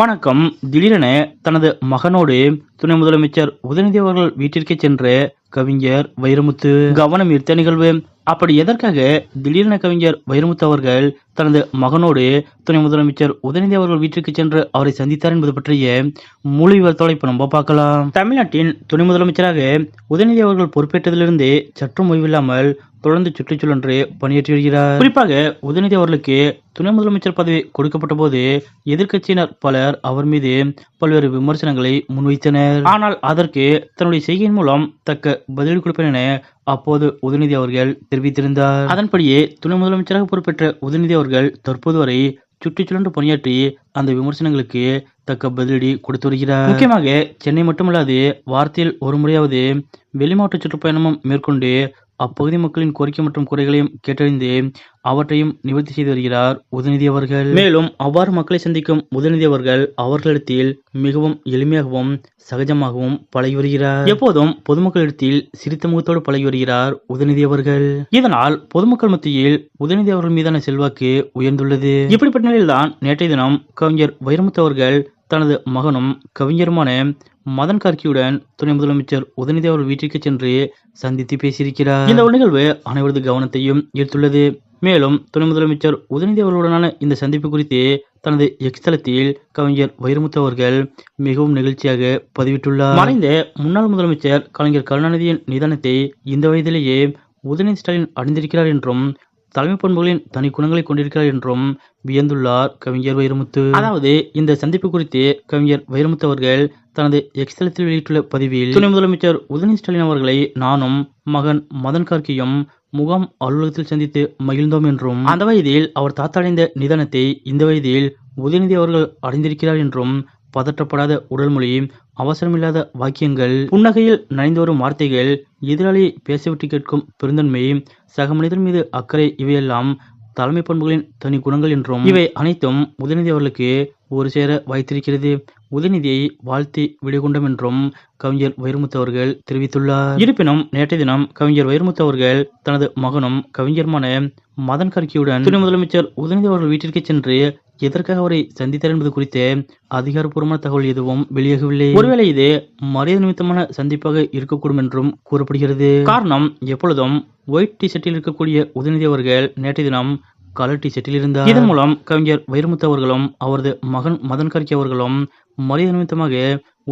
வணக்கம். திடீரென தனது மகனோடு துணை முதலமைச்சர் உதயநிதி அவர்கள் வீட்டிற்கு சென்ற கவிஞர் வைரமுத்து. கவனம் ஈர்த்த நிகழ்வு. அப்படி எதற்காக திடீரென கவிஞர் வைரமுத்து அவர்கள் தனது மகனோடு துணை முதலமைச்சர் உதயநிதி அவர்கள் வீட்டிற்கு சென்று அவரை சந்தித்தார் என்பது பற்றிய முழு விவரத்தோடு இப்ப நம்ம பார்க்கலாம். தமிழ்நாட்டின் துணை முதலமைச்சராக உதயநிதி அவர்கள் பொறுப்பேற்றதிலிருந்து சற்றும் ஓய்வில்லாமல் தொடர்ந்து சுற்றுச்சூழன்று பணியாற்றி வருகிறார். குறிப்பாக உதயநிதி அவர்களுக்கு துணை முதலமைச்சர் பதவி கொடுக்கப்பட்ட போது எதிர்க்கட்சியினர் பலர் அவர் மீது பல்வேறு விமர்சனங்களை முன்வைத்தனர். ஆனால் அதற்கு தன்னுடைய செய்கையின் மூலம் தக்க பதிலடி கொடுப்பேன் என அப்போது உதயநிதி அவர்கள் தெரிவித்திருந்தார். அதன்படியே துணை முதலமைச்சராக பொறுப்பேற்ற உதயநிதி அவர்கள் தற்போது வரை சுற்றுச்சூழன்று பணியாற்றி அந்த விமர்சனங்களுக்கு தக்க பதிலடி கொடுத்து வருகிறார். முக்கியமாக சென்னை மட்டுமல்லாது வாரத்தில் ஒரு முறையாவது வெளிமாவட்ட சுற்றுப்பயணமும் மேற்கொண்டு அப்பகுதி மக்களின் கோரிக்கை மற்றும் குறைகளையும் கேட்டறிந்து அவற்றையும் நிவர்த்தி செய்து வருகிறார் உதயநிதி அவர்கள். மேலும் அவ்வாறு மக்களை சந்திக்கும் உதயநிதி அவர்கள் அவர்களிடத்தில் மிகவும் எளிமையாகவும் சகஜமாகவும் பழகி வருகிறார். எப்போதும் பொதுமக்களிடத்தில் சிரித்த முகத்தோடு பழகி வருகிறார் உதயநிதி அவர்கள். இதனால் பொதுமக்கள் மத்தியில் உதயநிதி அவர்கள் மீதான செல்வாக்கு உயர்ந்துள்ளது. இப்படிப்பட்ட நிலையில்தான் நேற்றைய தினம் கவிஞர் வைரமுத்து அவர்கள் தனது மகனும் கவிஞருமான மதன் கார்கியுடன் துணை முதலமைச்சர் உதயநிதி அவர்கள் வீட்டிற்கு சென்று சந்தித்து பேசியிருக்கிறார். இந்த நிகழ்வு அனைவரது கவனத்தையும் ஈர்த்துள்ளது. மேலும் துணை முதலமைச்சர் உதயநிதி அவர்களுடனான இந்த சந்திப்பு குறித்து தனது எக்ஸ் தளத்தில் கவிஞர் வைரமுத்து அவர்கள் மிகவும் நெகிழ்ச்சியாக பதிவிட்டுள்ளார். மறைந்த முன்னாள் முதலமைச்சர் கலைஞர் கருணாநிதியின் நிதானத்தை இந்த வயதிலேயே உதயநிதி ஸ்டாலின் அடைந்திருக்கிறார் என்றும் தலைமை பண்புகளின் தனி குணங்களை கொண்டிருக்கிறார் என்றும் வியந்துள்ளார் கவிஞர் வைரமுத்து. அதாவது இந்த சந்திப்பு குறித்து கவிஞர் வைரமுத்து அவர்கள் தனது எக்ஸ் தளத்தில் வெளியிட்டுள்ள பதிவில் துணை முதலமைச்சர் உதயநிதி ஸ்டாலின் அவர்களை நானும் மகன் மதன் கார்கியும் முகாம் அலுவலகத்தில் சந்தித்து மகிழ்ந்தோம் என்றும் அந்த வயதில் அவர் தாத்தா அடைந்த நிதானத்தை இந்த வயதில் உதயநிதி அவர்கள் அடைந்திருக்கிறார் என்றும் பதற்றப்படாத உடல்மொழி அவசரமில்லாத வாக்கியங்கள் புன்னகையில் நனைந்து வரும் வார்த்தைகள் எதிராளி பேசவிட்டு கேட்கும் பெருந்தன்மை சக மனிதன் மீது அக்கறை இவையெல்லாம் தலைமை பண்புகளின் தனி குணங்கள் என்றும் இவை அனைத்தும் உதயநிதி அவர்களுக்கு ஒரு சேர வைத்திருக்கிறது உதயநிதியை வாழ்த்தி விடுகொண்டோம் என்றும் கவிஞர் வைரமுத்து அவர்கள் தெரிவித்துள்ளார். இருப்பினும் நேற்றைய தினம் கவிஞர் வைரமுத்து அவர்கள் தனது மகனும் கவிஞருமான மதன் கர்கியுடன் துணை முதலமைச்சர் உதயநிதி அவர்கள் வீட்டிற்கு சென்று எதற்காக அவரை சந்தித்தார் என்பது குறித்து அதிகாரப்பூர்வமான தகவல் எதுவும் வெளியாகவில்லை. ஒருவேளை இது மரியாதை நிமித்தமான சந்திப்பாக இருக்கக்கூடும் என்றும் கூறப்படுகிறது. காரணம் எப்பொழுதும் ஒயிட் டி ஷர்ட்டில் இருக்கக்கூடிய உதயநிதி அவர்கள் நேற்றைய தினம் கலர் டி ஷர்ட்டில் இருந்தார். இதன் மூலம் கவிஞர் வைரமுத்து அவர்களும் அவரது மகன் மதன் கர்கி அவர்களும் மரியாதை நிமித்தமாக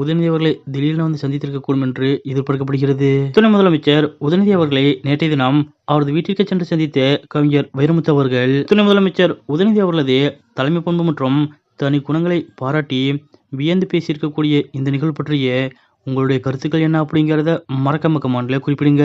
உதயநிதி அவர்களை திடீரென வந்து சந்தித்திருக்கக்கூடும் என்று எதிர்பார்க்கப்படுகிறது. துணை முதலமைச்சர் உதயநிதி அவர்களை நேற்றைய தினம் அவரது வீட்டிற்கு சென்று சந்தித்த கவிஞர் வைரமுத்து அவர்கள் துணை முதலமைச்சர் உதயநிதி அவர்களது தலைமை பண்பு மற்றும் தனி குணங்களை பாராட்டி வியந்து பேசியிருக்கக்கூடிய இந்த நிகழ்வு பற்றிய உங்களுடைய கருத்துக்கள் என்ன அப்படிங்கிறத மறக்காம கமெண்ட்ல குறிப்பிடுங்க.